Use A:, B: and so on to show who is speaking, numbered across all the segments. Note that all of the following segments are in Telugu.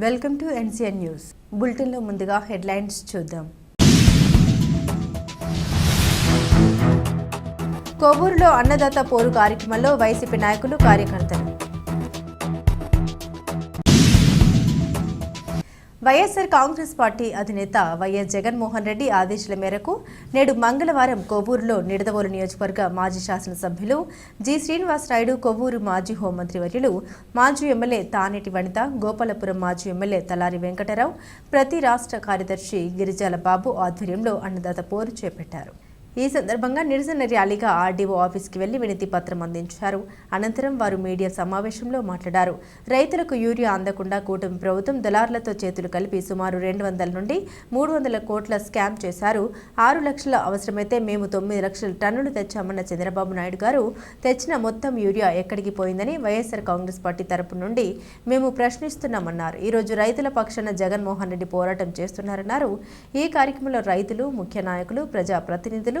A: వెల్కమ్ టు ఎన్సీఎన్ న్యూస్ బులెటిన్లో ముందుగా హెడ్లైన్స్ చూద్దాం. కోవూరులో అన్నదాత పోరు కార్యక్రమంలో వైసీపీ నాయకులు కార్యకర్తలు. వైఎస్ఆర్ కాంగ్రెస్ పార్టీ అధినేత వైఎస్ జగన్మోహన్ రెడ్డి ఆదేశాల మేరకు నేడు మంగళవారం కొవ్వూరులో నిడదవోలు నియోజకవర్గ మాజీ శాసనసభ్యులు జి శ్రీనివాసరాయుడు కొవ్వూరు మాజీ హోంమంత్రి వర్యులు మాజీ ఎమ్మెల్యే తానేటి వనిత గోపాలపురం మాజీ ఎమ్మెల్యే తలారి వెంకటరావు ప్రతి రాష్ట్ర కార్యదర్శి గిరిజాల బాబు ఆధ్వర్యంలో అన్నదాత పోరు చేపట్టారు. ఈ సందర్భంగా నిరసన ర్యాలీగా ఆర్డీఓ ఆఫీస్కి వెళ్ళి వినతి పత్రం అందించారు. అనంతరం వారు మీడియా సమావేశంలో మాట్లాడారు. రైతులకు యూరియా అందకుండా కూటమి ప్రభుత్వం దళారులతో చేతులు కలిపి సుమారు రెండు వందల నుండి మూడు వందల కోట్ల స్కామ్ చేశారు. ఆరు లక్షల అవసరమైతే మేము తొమ్మిది లక్షల టన్నులు తెచ్చామన్న చంద్రబాబు నాయుడు గారు తెచ్చిన మొత్తం యూరియా ఎక్కడికి పోయిందని వైఎస్ఆర్ కాంగ్రెస్ పార్టీ తరపు నుండి మేము ప్రశ్నిస్తున్నామన్నారు. ఈరోజు రైతుల పక్షాన జగన్మోహన్ రెడ్డి పోరాటం చేస్తున్నారన్నారు. ఈ కార్యక్రమంలో రైతులు ముఖ్య నాయకులు ప్రజా ప్రతినిధులు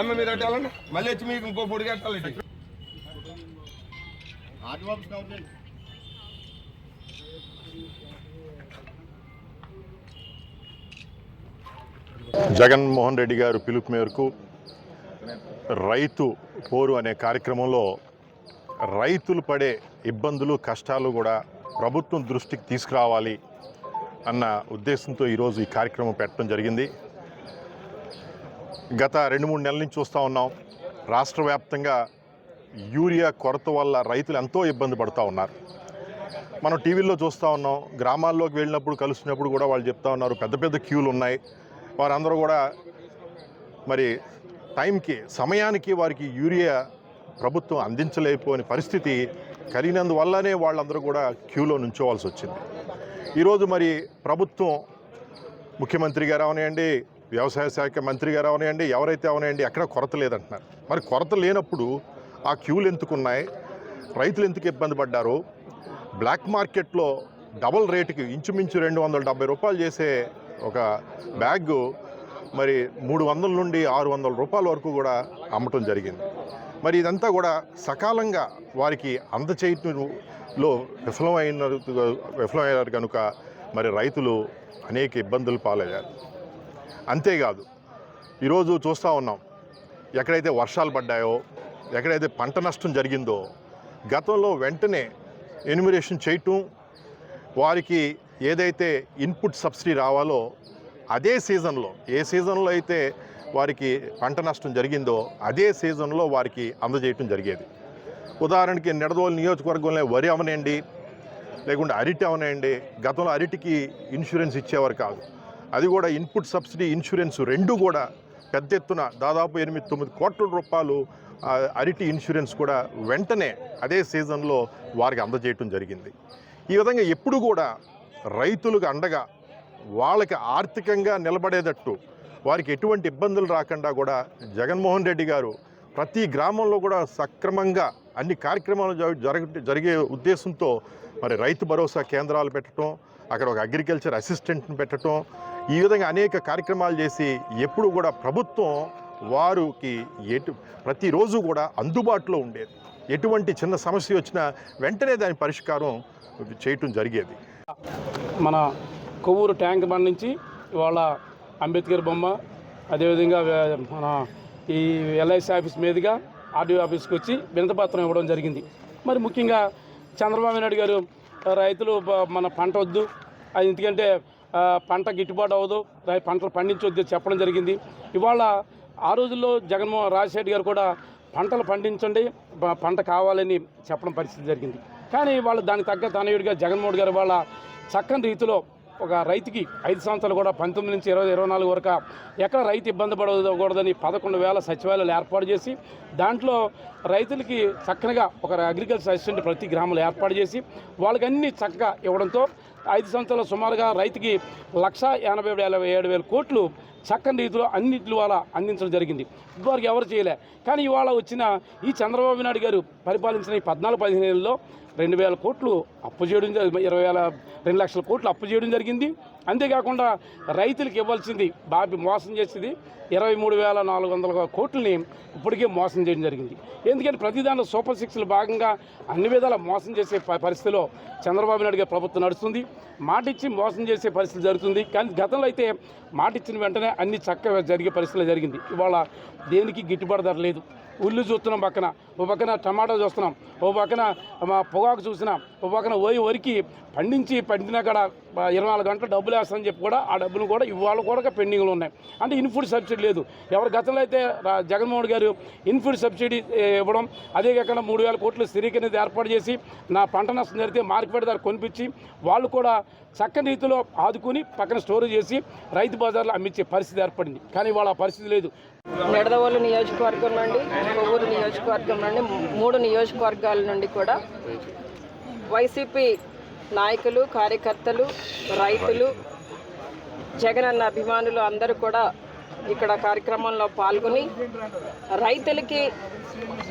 B: ఏమ్మ మీరు అట్టాలండి మళ్ళీ వచ్చి మీకు ఇంకో పొడి కట్టాలండి
C: జగన్మోహన్ రెడ్డి గారు పిలుపు మేరకు రైతు పోరు అనే కార్యక్రమంలో రైతులు పడే ఇబ్బందులు కష్టాలు కూడా ప్రభుత్వం దృష్టికి తీసుకురావాలి అన్న ఉద్దేశంతో ఈరోజు ఈ కార్యక్రమం పెట్టడం జరిగింది. గత రెండు మూడు నెలల నుంచి చూస్తూ ఉన్నాం. రాష్ట్ర వ్యాప్తంగా యూరియా కొరత వల్ల రైతులు ఎంతో ఇబ్బంది పడుతూ ఉన్నారు. మనం టీవీల్లో చూస్తూ ఉన్నాం. గ్రామాల్లోకి వెళ్ళినప్పుడు కలుస్తున్నప్పుడు కూడా వాళ్ళు చెప్తా ఉన్నారు. పెద్ద పెద్ద క్యూలు ఉన్నాయి. వారందరూ కూడా మరి టైంకి సమయానికి వారికి యూరియా ప్రభుత్వం అందించలేకపోయిన పరిస్థితి కలిగినందువల్లనే వాళ్ళందరూ కూడా క్యూలో నుంచోవాల్సి వచ్చింది. ఈరోజు మరి ప్రభుత్వం ముఖ్యమంత్రి గారు అవనివ్వండి వ్యవసాయ శాఖ మంత్రి గారు అవనాయండి ఎవరైతే అవనాయండి ఎక్కడ కొరత లేదంటున్నారు. మరి కొరత లేనప్పుడు ఆ క్యూలు ఎందుకున్నాయి? రైతులు ఎందుకు ఇబ్బంది పడ్డారు? బ్లాక్ మార్కెట్లో డబుల్ రేటుకి ఇంచుమించు రెండు వందల డెబ్బై రూపాయలు చేసే ఒక బ్యాగ్ మరి మూడు వందల నుండి ఆరు వందల రూపాయల వరకు కూడా అమ్మటం జరిగింది. మరి ఇదంతా కూడా సకాలంగా వారికి అందచేయటంలో విఫలమైన విఫలమయ్యారు కనుక మరి రైతులు అనేక ఇబ్బందులు పాలయ్యారు. అంతేకాదు. ఈరోజు చూస్తూ ఉన్నాం. ఎక్కడైతే వర్షాలు పడ్డాయో ఎక్కడైతే పంట నష్టం జరిగిందో గతంలో వెంటనే ఎన్యుమరేషన్ చేయటం వారికి ఏదైతే ఇన్పుట్ సబ్సిడీ రావాలో అదే సీజన్లో ఏ సీజన్లో అయితే వారికి పంట నష్టం జరిగిందో అదే సీజన్లో వారికి అందజేయటం జరిగేది. ఉదాహరణకి నిడదోలు నియోజకవర్గంలో వరి అవనండి లేకుంటే అరటి అవనండి గతంలో అరటికి ఇన్సూరెన్స్ ఇచ్చేవారు కాదు. అది కూడా ఇన్పుట్ సబ్సిడీ ఇన్సూరెన్స్ రెండు కూడా పెద్ద ఎత్తున దాదాపు ఎనిమిది తొమ్మిది కోట్ల రూపాయలు అరిటి ఇన్సూరెన్స్ కూడా వెంటనే అదే సీజన్లో వారికి అందజేయటం జరిగింది. ఈ విధంగా ఎప్పుడు కూడా రైతులకు అండగా వాళ్ళకి ఆర్థికంగా నిలబడేటట్టు వారికి ఎటువంటి ఇబ్బందులు రాకుండా కూడా జగన్మోహన్ రెడ్డి గారు ప్రతి గ్రామంలో కూడా సక్రమంగా అన్ని కార్యక్రమాలు జరగ జరిగే ఉద్దేశంతో మరి రైతు భరోసా కేంద్రాలు పెట్టడం అక్కడ ఒక అగ్రికల్చర్ అసిస్టెంట్ని పెట్టడం ఈ విధంగా అనేక కార్యక్రమాలు చేసి ఎప్పుడు కూడా ప్రభుత్వం వారికి ఎటు ప్రతిరోజు కూడా అందుబాటులో ఉండేది. ఎటువంటి చిన్న సమస్య వచ్చినా వెంటనే దాని పరిష్కారం చేయటం జరిగేది.
D: మన కొవ్వూరు ట్యాంక్ బండ్ నుంచి ఇవాళ అంబేద్కర్ బొమ్మ అదేవిధంగా మన ఈ ఎల్ఐసి ఆఫీస్ మీదుగా ఆర్డీఓ ఆఫీస్కి వచ్చి వినతపత్రం ఇవ్వడం జరిగింది. మరి ముఖ్యంగా చంద్రబాబు నాయుడు గారు రైతులు మన పంట వద్దు అది ఎందుకంటే పంట గిట్టుబాటు అవ్వదు. పంటలు పండించొద్దు చెప్పడం జరిగింది. ఇవాళ ఆ రోజుల్లో జగన్మోహన్ రాజశేఖర్ గారు కూడా పంటలు పండించండి పంట కావాలని చెప్పడం పరిస్థితి జరిగింది. కానీ వాళ్ళు దానికి తగ్గ తనయుడిగా జగన్మోహన్ గారు వాళ్ళ చక్కని రీతిలో ఒక రైతుకి ఐదు సంవత్సరాలు కూడా పంతొమ్మిది నుంచి ఇరవై ఇరవై నాలుగు వరకు ఎక్కడ రైతు ఇబ్బంది పడకూడదని పదకొండు వేల సచివాలయాలు ఏర్పాటు చేసి దాంట్లో రైతులకి చక్కనగా ఒక అగ్రికల్చర్ అసిస్టెంట్ ప్రతి గ్రామంలో ఏర్పాటు చేసి వాళ్ళకి అన్ని చక్కగా ఇవ్వడంతో ఐదు సంవత్సరాలు సుమారుగా రైతుకి లక్ష ఎనభై ఏడు వేల కోట్లు చక్కని రీతిలో అన్నింటి వాళ్ళ అందించడం జరిగింది. ఇదివరకు ఎవరు చేయలే. కానీ ఇవాళ వచ్చిన ఈ చంద్రబాబు నాయుడు గారు పరిపాలించిన ఈ పద్నాలుగు పదిహేను ఏళ్ళలో రెండు వేల కోట్లు అప్పు చేయడం జరి- ఇరవై వేల రెండు లక్షల కోట్లు అప్పు చేయడం జరిగింది. అంతేకాకుండా రైతులకు ఇవ్వాల్సింది బాబి మోసం చేసింది ఇరవై మూడు వేల నాలుగు వందల కోట్లని ఇప్పటికే మోసం చేయడం జరిగింది. ఎందుకంటే ప్రతి దాంట్లో సూపర్ సిక్స్లు భాగంగా అన్ని విధాల మోసం చేసే ప- పరిస్థితిలో చంద్రబాబు నాయుడు గారి ప్రభుత్వం నడుస్తుంది. మాట ఇచ్చి మోసం చేసే పరిస్థితి జరుగుతుంది. కానీ గతంలో అయితే మాట ఇచ్చిన వెంటనే అన్ని చక్కగా జరిగే పరిస్థితులు జరిగింది. ఇవాళ దేనికి గిట్టుబాటు ధర లేదు. ఉల్లి చూస్తున్నాం పక్కన. ఓ పక్కన టమాటా చూస్తున్నాం. ఓ పక్కన మా పొగాకు చూసినాం. ఓ పక్కన ఓయి వరికి పండించి పండినా కూడా ఇరవై నాలుగు గంటలు డబ్బులు వేస్తామని చెప్పి కూడా ఆ డబ్బులు కూడా ఇవాళ కూడా పెండింగ్లు ఉన్నాయి. అంటే ఇన్ఫుడ్ సబ్సిడీ లేదు. ఎవరి గతంలో అయితే జగన్మోహన్ గారు ఇన్ఫుడ్ సబ్సిడీ ఇవ్వడం అదే కాకుండా మూడు వేల కోట్లు స్థిరీకరణ ఏర్పాటు చేసి నా పంట నష్టం జరిగితే మార్కెట్ ధర కొనిపించి వాళ్ళు కూడా చక్కని రీతిలో ఆదుకుని పక్కన స్టోరేజ్ చేసి రైతు బజార్లో అమ్మించే పరిస్థితి ఏర్పడింది. కానీ వాళ్ళ ఆ పరిస్థితి లేదు.
E: నిడదవోలు నియోజకవర్గం నుండి కొవ్వూరు నియోజకవర్గం నుండి మూడు నియోజకవర్గాల నుండి కూడా వైసీపీ నాయకులు కార్యకర్తలు రైతులు జగనన్న అభిమానులు అందరూ కూడా ఇక్కడ కార్యక్రమంలో పాల్గొని రైతులకి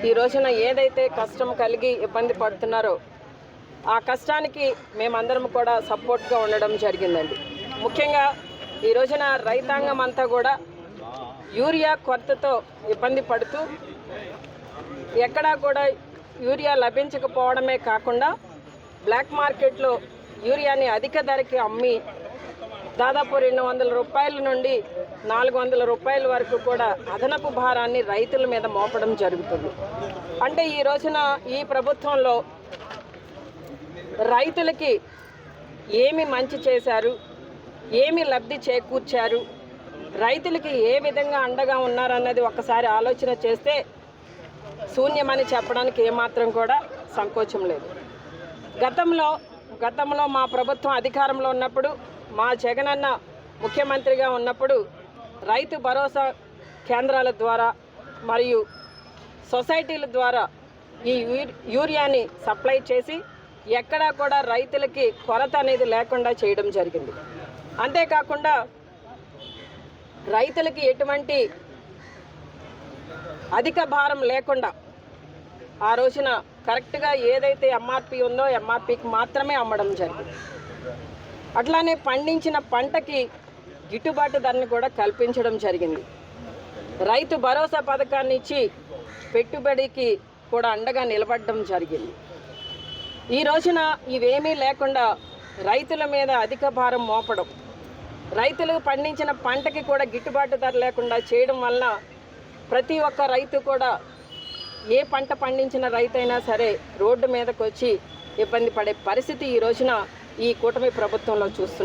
E: ఈ రోజున ఏదైతే కష్టం కలిగి ఇబ్బంది పడుతున్నారో ఆ కష్టానికి మేమందరం కూడా సపోర్ట్గా ఉండడం జరిగిందండి. ముఖ్యంగా ఈ రోజున రైతాంగం అంతా కూడా యూరియా కొరతతో ఇబ్బంది పడుతూ ఎక్కడా కూడా యూరియా లభించకపోవడమే కాకుండా బ్లాక్ మార్కెట్లో యూరియాని అధిక ధరకి అమ్మి దాదాపు రెండు వందల రూపాయల నుండి నాలుగు వందల రూపాయల వరకు కూడా అదనపు భారాన్ని రైతుల మీద మోపడం జరుగుతుంది. అంటే ఈ రోజున ఈ ప్రభుత్వంలో రైతులకి ఏమి మంచి చేశారు ఏమి లబ్ధి చేకూర్చారు రైతులకి ఏ విధంగా అండగా ఉన్నారన్నది ఒక్కసారి ఆలోచన చేస్తే శూన్యమని చెప్పడానికి ఏమాత్రం కూడా సంకోచం లేదు. గతంలో గతంలో మా ప్రభుత్వం అధికారంలో ఉన్నప్పుడు మా జగనన్న ముఖ్యమంత్రిగా ఉన్నప్పుడు రైతు భరోసా కేంద్రాల ద్వారా మరియు సొసైటీల ద్వారా ఈ యూ- యూరియాని సప్లై చేసి ఎక్కడా కూడా రైతులకి కొరత అనేది లేకుండా చేయడం జరిగింది. అంతేకాకుండా రైతులకి ఎటువంటి అధిక భారం లేకుండా ఆ రోజున కరెక్ట్గా ఏదైతే ఎంఆర్పి ఉందో ఎంఆర్పికి మాత్రమే అమ్మడం జరిగింది. అట్లానే పండించిన పంటకి గిట్టుబాటు ధరని కూడా కల్పించడం జరిగింది. రైతు భరోసా పథకాన్ని ఇచ్చి పెట్టుబడికి కూడా అండగా నిలబడడం జరిగింది. ఈ రోజున ఇవేమీ లేకుండా రైతుల మీద అధిక భారం మోపడం రైతులు పండించిన పంటకి కూడా గిట్టుబాటు ధర లేకుండా చేయడం వలన ప్రతి ఒక్క రైతు కూడా ఏ పంట పండించిన రైతైనా సరే రోడ్డు మీదకు వచ్చి ఇబ్బంది పడే పరిస్థితి ఈ రోజున ఈ కూటమి ప్రభుత్వంలో చూస్తున్నాం.